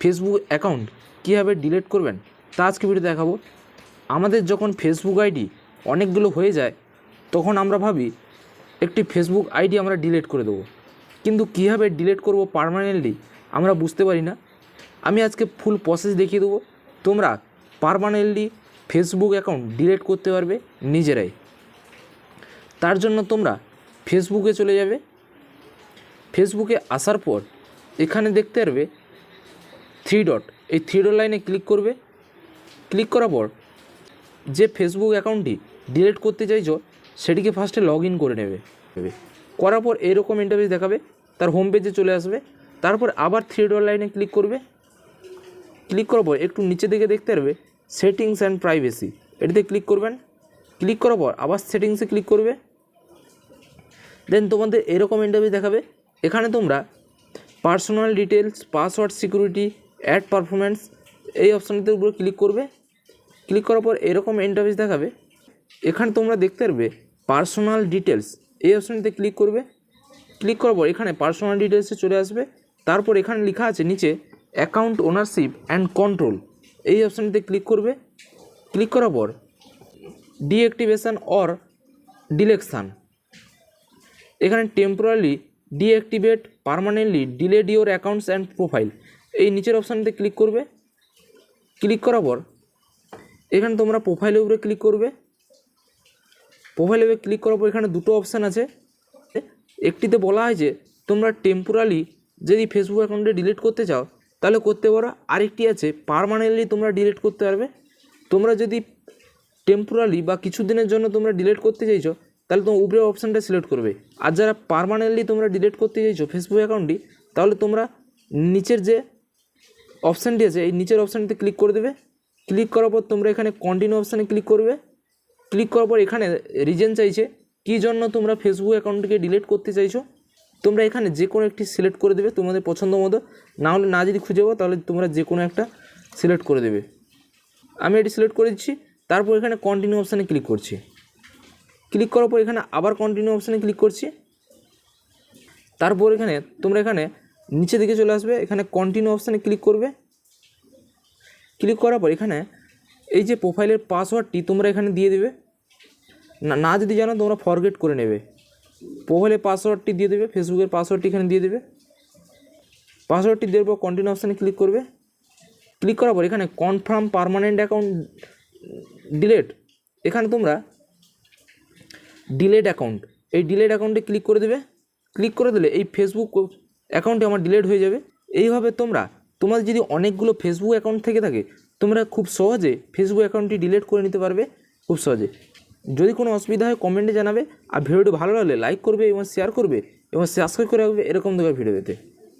Facebook account কীভাবে delete করবেন, তা আজকে ভিডিও দেখাবো। আমাদের যখন ফেসবুক আইডি অনেকগুলো হয়ে যায়, তখন আমরা ভাবি একটি ফেসবুক আইডি আমরা ডিলিট করে দেবো। কিন্তু কীভাবে ডিলিট করব পারমানেন্টলি আমরা বুঝতে পারি না। আমি আজকে ফুল প্রসেস দেখিয়ে দেবো। তোমরা পারমানেন্টলি ফেসবুক অ্যাকাউন্ট ডিলিট করতে পারবে নিজেরাই। তার জন্য তোমরা ফেসবুকে চলে যাবে। ফেসবুকে আসার পর এখানে দেখতে পারবে থ্রি ডট এই থ্রি ডট লাইনে ক্লিক করবে। ক্লিক করার পর, যে ফেসবুক অ্যাকাউন্টটি ডিলিট করতে চাইছো, সেটিকে ফার্স্টে লগ ইন করে নেবে। করার পর এরকম ইন্টারভিউ দেখাবে, তার হোম পেজে চলে আসবে। তারপর আবার থ্রি ডট লাইনে ক্লিক করবে। ক্লিক করার পর একটু নিচে দিকে দেখতে পারবে সেটিংস অ্যান্ড প্রাইভেসি এটিতে ক্লিক করবেন। ক্লিক করার পর আবার সেটিংসে ক্লিক করবে। দেন তোমাদের এরকম ইন্টারভিউ দেখাবে। এখানে তোমরা personal details password security ad performance এই অপশানটির উপরে ক্লিক করবে। ক্লিক করার পর এরকম ইন্টারভিউ দেখাবে। এখানে তোমরা দেখতে পারবে পার্সোনাল ডিটেলস এই অপশানটিতে ক্লিক করবে। ক্লিক করার পর এখানে পার্সোনাল ডিটেলসে চলে আসবে। তারপর এখানে লেখা আছে নিচে অ্যাকাউন্ট ওনারশিপ অ্যান্ড কন্ট্রোল এই অপশানটিতে ক্লিক করবে। ক্লিক করার পর ডিঅ্যাক্টিভেশন অর ডিলেকশান এখানে temporary deactivate permanently delete your accounts and profile এই নিচের অপশানটিতে ক্লিক করবে। ক্লিক করার পর, এখানে তোমরা প্রোফাইলের উপরে ক্লিক করবে। প্রোফাইলের উপরে ক্লিক করার পর এখানে দুটো অপশান আছে। একটিতে বলা হয় যে, তোমরা টেম্পোরারি যদি ফেসবুক অ্যাকাউন্টে ডিলিট করতে চাও, তাহলে করতে পারো। আরেকটি আছে পারমানেন্টলি তোমরা ডিলিট করতে পারবে। তোমরা যদি টেম্পোরারি বা কিছু দিনের জন্য তোমরা ডিলিট করতে চাইছো, তাহলে তোমার উপরের অপশানটা সিলেক্ট করবে। আর যারা পারমানেন্টলি তোমরা ডিলিট করতে চাইছো ফেসবুক অ্যাকাউন্টটি তাহলে তোমরা নিচের যে অপশানটি আছে এই নিচের অপশানটিতে ক্লিক করে দেবে। ক্লিক করার পর তোমরা এখানে কন্টিনিউ অপশানে ক্লিক করবে। ক্লিক করার পর এখানে রিজন চাইছে। কী জন্য তোমরা ফেসবুক অ্যাকাউন্টটিকে ডিলিট করতে চাইছো? তোমরা এখানে যে কোনো একটি সিলেক্ট করে দেবে তোমাদের পছন্দ মতো। না হলে না যদি খুঁজে পাও, তাহলে তোমরা যে কোনো একটা সিলেক্ট করে দেবে। আমি এটি সিলেক্ট করে দিচ্ছি, তারপর এখানে কন্টিনিউ অপশানে ক্লিক করছি। ক্লিক করার পর এখানে আবার কন্টিনিউ অপশানে ক্লিক করছি। তারপর এখানে তোমরা এখানে নিচে দিকে চলে আসবে, এখানে কন্টিনিউ অপশানে ক্লিক করবে। ক্লিক করার পর এখানে এই যে প্রোফাইলের পাসওয়ার্ডটি তোমরা এখানে দিয়ে দেবে। না না যদি জানো, তোমরা ফরগেট করে নেবে। প্রোফাইলের পাসওয়ার্ডটি দিয়ে দেবে ফেসবুকের পাসওয়ার্ডটি এখানে দিয়ে দেবে। পাসওয়ার্ডটি দেওয়ার পর কন্টিনিউ অপশানে ক্লিক করবে। ক্লিক করার পর এখানে কনফার্ম পারমানেন্ট অ্যাকাউন্ট ডিলেট এখানে তোমরা ডিলেট অ্যাকাউন্ট এই ডিলেট অ্যাকাউন্টে ক্লিক করে দেবে। ক্লিক করে দিলে এই ফেসবুক অ্যাকাউন্টে আমার ডিলেট হয়ে যাবে। এইভাবে তোমরা, তোমাদের যদি অনেকগুলো ফেসবুক অ্যাকাউন্ট থেকে থাকে, তোমরা খুব সহজে ফেসবুক অ্যাকাউন্টটি ডিলিট করে নিতে পারবে, খুব সহজে। যদি কোনো অসুবিধা হয় কমেন্টে জানাবে। আর ভিডিওটি ভালো লাগলে লাইক করবে এবং শেয়ার করবে এবং সাবস্ক্রাইব করে রাখবে এরকম ধরনের ভিডিও পেতে।